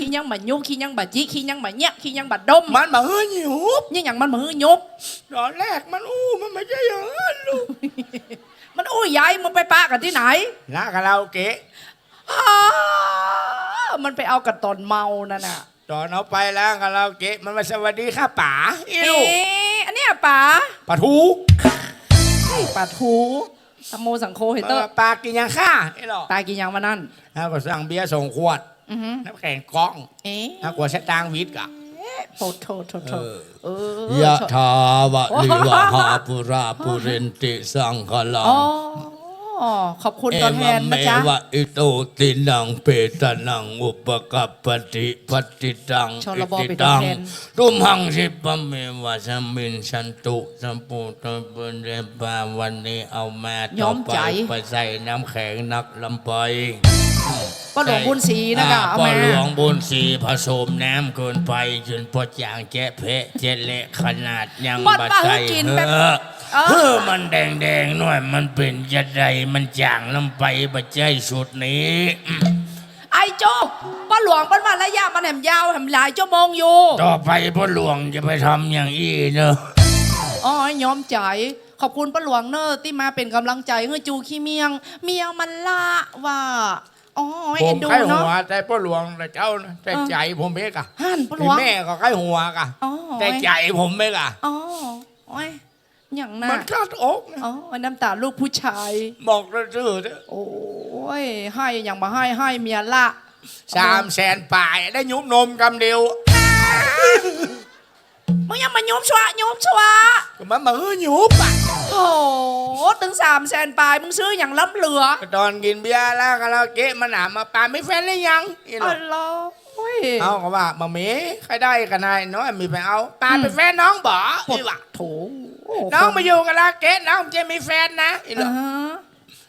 ขี้ยังบะยุขี้ยังบะจิขี้ยังบะเนี้ยขี้ยังบะดมมันมาเฮ้ยหิวนี่อย่างมันมือยุบตอนแรกมันอู้มันไม่ใช่อย่างนั้นลูกมันอุ้ยยายมึงไปปะกันที่ไหนลาคาราโอเกะ อ้ามันไปเอากันตอนเมานั่นน่ะตอนเอาไปแล้วคาราโอเกะมันมาสวัสดีค่ะป๋าอีเอ๊ลูกะอันเนี้ยป๋าปะทูเฮ้ยป๋าทูสมโมสังโคเฮเตอร์ปลากินยังข้าไอ้หรอกตายกี่อย่างวันนั้นแล้วก็สั่งเบียร์ส่งขวดอือหือ น้ำแข็งกล้องเอ๊ะแล้วกวดชะตางวิทย์กะโทษโทษโทษโทษเออ เออยะถาวะลิวะหาปุราปุเรนติสังขลัง อ๋อขอบคุณเอตัวแทมะนเมนะจ๊ะวะอิโตตินังเปตนังอุปกัปปติปฏิตังชลบอิเป็นติตัวตังแทน ตุมหังสิปะเมวะสัมมินสันตุสัมปุตตะปุเรปาวันนี้เอามาย้ต่ออมไปใจ ไปใส่น้ำแข็งนักลำไป ก็หลวงบุญศรีนะคะเอาก็มาหลวงบุญศรีผสมน้ำเกินไปจนพอจางแจ๊ะเพะเจ็ดเละขนาดยังบัดบัดว่าใจให้กินแบบเออเออ เออมันแดงแดงๆหน่อยมันเป็นจะใดมันจางลำไปบัดใจสุดนี้ไอ้โจ้ป้าหลวงป้าว่าระยะมันแหมยาวแหมหลายชั่วโมงอยู่ต่อไปพ่อหลวงจะไปทำอย่างอี้เนอะ อ๋อยอมใจายขอบคุณป้าหลวงเนอร์ที่มาเป็นกำลังใจให้จูขี้เมียง เมียมันละว่า อ๋อผเอ็มนดูไข้หัเนาะ วแต่พ่อหลวงแต่เจ้านะแต่เออ ใจผมเบกอะฮั่นป้าหลที่วงแม่ก็ไข้หัวกะอ๋อแต่ใจผมเบกอะอ๋อโอ้ยอย่างน่ะมันคาดอกนะอ๋อน้ำตาลูกผู้ชาย บอกซื่อๆเถอะโอ้ยให้อย่างมาให้ให้เมียละ สามแสนป่ายได้ยุบนมกำเดียวมึงยังมาโยมชัวโยมชัวก็มันมาเฮ้ยยุบอะ โอ้โหถึงสามแสนปลายมึงซื้ออย่างล้ำเหลือตอนกินเบียร์แล้วคาราโอเกะมันหนามาปาไม่แฟนได้ยังอีหลอ๋ออกเหรอโอ้ย เอาก็ว่ามาเมใครได้กันนายน้อยมีไปเอาปาเป็นแฟนน้องบ่ปอีดหละโถน้องมาอยู่กับลาเกะน้องจะมีแฟนนะอีหลอ่าอกฮะ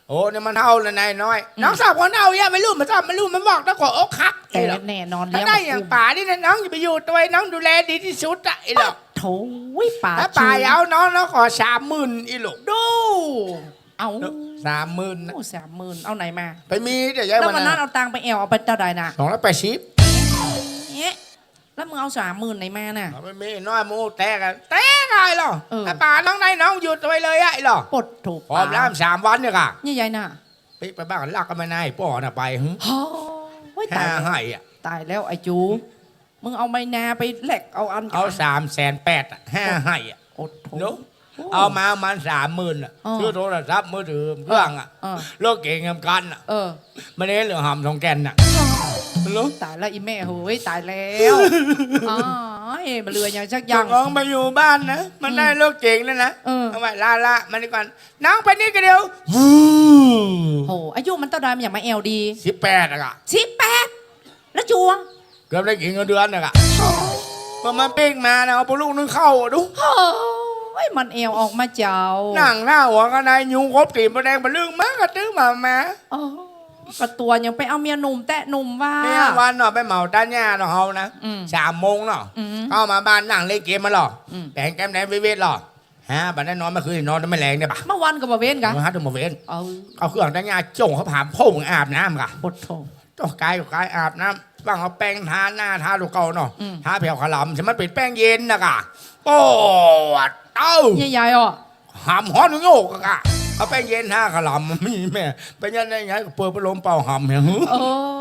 โอ้เนี่ยมันเท่าเลยนายน้อย น้องสาวคนเอาเนี่ยไม่รู้มันชอบไม่รู้มันบอกตะขออกคักแต่อีหลอกแน่นอนถ้าเลี้ยงได้อย่างป่านี่นะน้องอย่าไปอยู่ตัวเองน้องดูแลดีที่สุดอะอีหลอกโถยป่าถ้าป่าอย่าเอาน้องน้องขอสามหมื่นอีหลอกดูเอาสามหมื่นนะโอ้สามหมื่นเอาไหนมา ไปมีเดี๋ยวย้ายแล้ววัวันนนั้นั้นนเอาตังค์ไปแอวเอาไปเท่าใดน่ะสองร้อยแปดสิบเอ๊ะแล้วมึงเอาสามหมื่นไหนมาน่ะเอาไปมีน้อยมูแตกกันแตก ไงหรอเออถ้าป่าน้องได้น้องหยุดไปเลยอะไอ้หรอปดถูกพร้อมแล้วสามวันเนี่ยค่ะนี่ยายน่ะไปไปบ้านกันลักกันไม่นายป่อน่ะไปหึโอ้ยห้าตายแล้วให้อะตายแล้วไอ้จู มึงเอาไม้นาไปแหลกเอาอันเอาสามแสนแปดอะห้าให้อะอดทนเนาะเอามามันสามหมื่นอะอ๋อ ซื้อโทรศัพท์มือถือเครื่องอะเออโลกเก่งกำกันอะเออ มันเน้นเหลืองหำทองแกนอะรู้ตายแล้วอีแม่เฮ้ยตายแล้วอ๋อเอ๋ มาเรือยังชักยัยังงน้องไปอยู่บ้านนะ มันได้โลกเก่งแล้วนะเออ เอาไว้ลาละมันนี่ก่อนน้องไปนี่ก็เดียวโหอายุมันเท่าใดมันอย่างมาแอลดีสิบแปดอะกะสิบแปดแล้วจัวเกือบได้กี่เงินเดือนอะกะพอมันเป้งมานะเอาปลูกนึงเข้าดูเฮ้ยมันแอลออกมาเจ้านั่งหน้าหัวกันนายยุงครบตีมประแดงประลึงมากกระตื้อมาแม่ อ๋อ ประตัวยังไปเอาเมียหนุ่มแตะหนุ่มว่า เนี่ยวันเนาะไปเหมาตาหญ้าเนาะเฮานะอืมสามโมงเนาะอืมเข้ามาบ้านนั่งเล่นเกมมาหรออืม แปลงแก้มแดงวิเวทหรอฮะบัดนั้นนอนเมื่อคืนนอนไม่แรงเนี่ยปะเมื่อวันกับบเวนกันมาฮัทตัวมาเวนเอาเอาเครื่องตาหญ้าจ่งเขาผ่านพ่งอาบน้ำกะปดโถต้องกายกับกายอาบน้ำบ้างเอาแป้งทาหน้าทาลูกเก่าเนาะอืม ทาแผ่วขลำใช่ไหมนเป็นแป้งเย็นนะกะโอ้ดเต้าใหญ่ๆอะหามฮ้อนโยกอะกะ เอาแป้งเย็นทาขลำมันมีแม่เป็นยังไงไงก็เปิดพัดลมเป่าหำอย่างหือเอ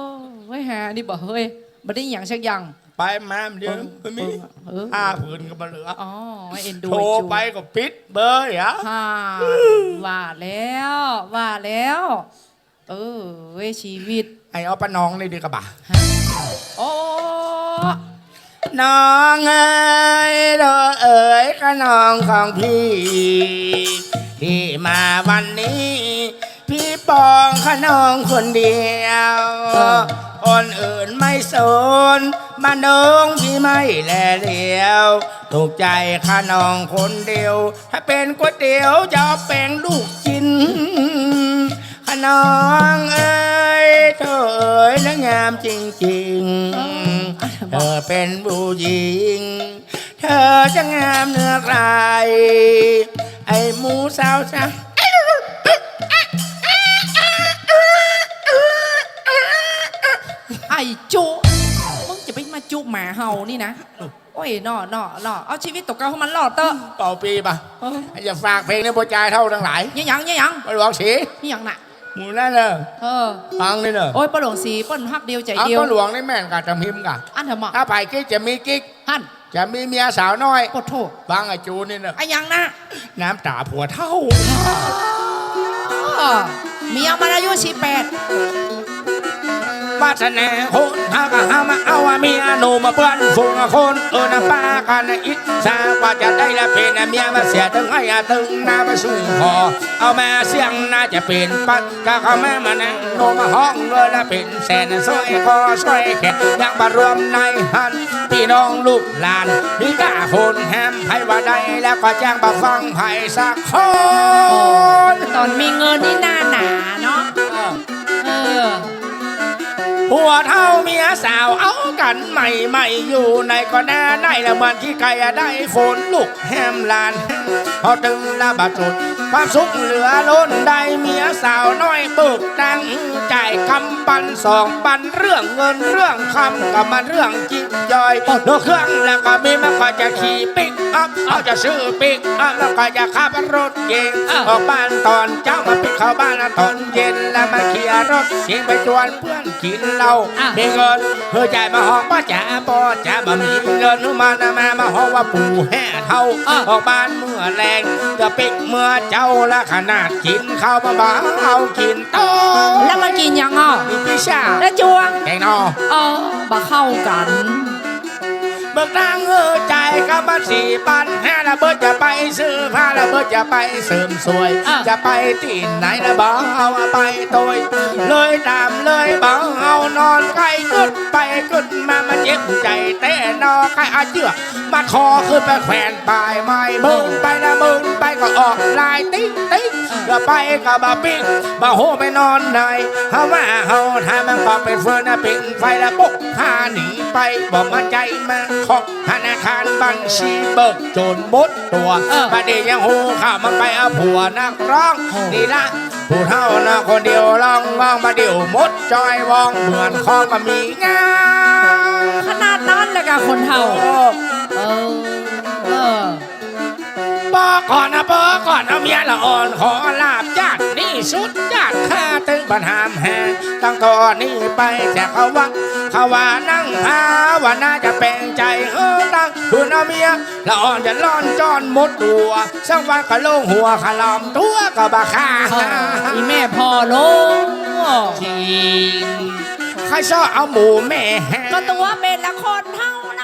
อเฮ้ยฮะนี่บอกเฮ้ยบัได้อย่างชักยังไปมาเดี๋ยวไม่มีเออห้าผืนก็มาเหลืออ๋อเอ็นดูโทรไอ้จูไปก็ปิดเบอร์อะฮ่าว่าแล้วว่าแล้ว เออเว้ยชีวิตไอเอาปะน้องนี่ดีกว่าบ่าโอ้น้องเอ๋ยเธอเอ๋ยขน้องของพี่ ที่มาวันนี้ พี่ปองขนองคนเดียวคนอื่นไม่สนมาดงพี่ไม่แลเดียว ถูกใจขนองคนเดียว ถ้าเป็นก๋วยเตี๋ยวจะเอาแป้งลูกชิ้นขนองเอ้ยเธอเอ้ยและงามจริงๆ เธอเป็นผู้หญิง เธอจะงามเนื้อใคร ไอ้หมูสาวจ้ะไอ้จูมึงมาจุหมาเห่านี่นะ โอ้ยน่อน่อน่อเอาชีวิตตกเกาให้มันรอดเตอะเป่าปีป่ะเอออย่าฝากเพลงในโปรจายเท่าทั้งหลายยังยังยังยังปหลวงสีนี่ยังน่ะ หมูนั่นเนอะเออ ฟังนี่เนอะโอ้ยป้าหลวงสีเปิ้นฮักเดียวใจเอาเดียวปหลวงนี่แม่นกับจำพิมพ์กะอันเถอะหมอถ้าไปกิ๊กจะมีกิ๊กฮั่นจะมีเมียสาวน้อยปดโทษฟังไอ้จูนี่เนอะไอ้ยังนะน้ำตาผัวเท่าเออเมียมันอายุสิบแปด วาสนาคนหากะหามาเอาว่าเมียหนูมาเพื่อนฝูงคนเออนะป้ากันอิจฉาว่าจะได้ละเป็นเมียมาเสียตึงให้ตึงน้ามาสู้พอเอามาเสียงน่าจะเป็นปัดก็เขาแม่มานั่งโนมาห้องเงินละเป็นแสนสร้อยคอสร้อยแขนยังมารวมในหันพี่น้องลูกหลานมีกาคนแฮมให้ว่าได้แล้วก็จ้างมาฟังไผ่สักคนตอนมีเงินนี่หน้าหนาเนาะเออ ผัวเท่าเมียสาวเอากันใหม่ใหม่อยู่ในก็แน่ในละมันที่ไก่ได้ฝนลูกแฮมลานพอตึงละบาดจุด ความสุขเหลือล้นได้เมียสาวน้อยปึกดังจ่ายคำปันสองปันเรื่องเงินเรื่องคำกับมันเรื่องจิตย่อยรถเครื่องแล้วก็มีมันก็จะขี่ปิกอัพเอาจะซื้อปิกอัพแล้วก็จะขับรถเก่งอะออกบ้านตอนเจ้ามาปิดเข้าบ้านตอนเย็นแล้วมาขี่รถเก่งไปชวนเพื่อนกินเหล้าอะมีเงิน เพื่อจ่ายมาห้องป้าจ๋าปอจ๋ามามีเดินมานะมามาห้องว่าปู่แห่เท่าออกบ้านเมื่อแรงจะปิกเมื่อเจ้าละขนาดกินข้าวบ้าเอากินโตแล้วมันกินยังอะมีพิชาและจวงแกงนอเออบ่เข้ากันเบิกนางเออใจาย กับบัตรสี่ปันห้าละเบิดจะไปซื้อผ้าละเบิดจะไปเสริมสวยอะจะไปที่ไหนละบ้าเอาไปโตยเลยตามเลยบ้าเอานอนใกล้กึดไปกึดมามาเจ็บใจแต่นอใครอาเจือมาคอคือไปแขวนปลายไม้มึงไปนะมึงไปก็ออกลายติ๊งติ๊งก็ไปก็บาปิ๊กบาโหไปนอนไหนเฮามาเฮาทามันก็เป็นเฟื่องนะเป็นไฟละปุ๊บพาหนีไปบอกมาใจมาของธนาคารบัญชีเบิกโจรบดตัวเออประเดี๋ยวยังหูข้าวมันไปเอาผัวนักร้องนี่ละผู้เท่านะคนเดียวร้องร้องมาเดียวมดจอยวองเหมือนคองก็มีงาขนาดนั้นเลยกับคนเท่าโอ้เออเออบอ ก่อนนะบอกก่อนนะเมียละอ่อนขอลาบญาตินี่สุดญาติข้าตึงบันหามแหงตั้งตอนนี้ไปแต่เขาวังเขาว่านั่งพาว่าน่าจะแปลงใจเออตั้งคุณเอาเมียละอ่อนจะล่อนจอนมดตัวสักวันก็โล่งหัวขลอมตัวก็บาคาอีแม่พ่อโลงจริงใครชอบเอาหมูแม่แหงก็ตัวเป็นละคนเท่านั้น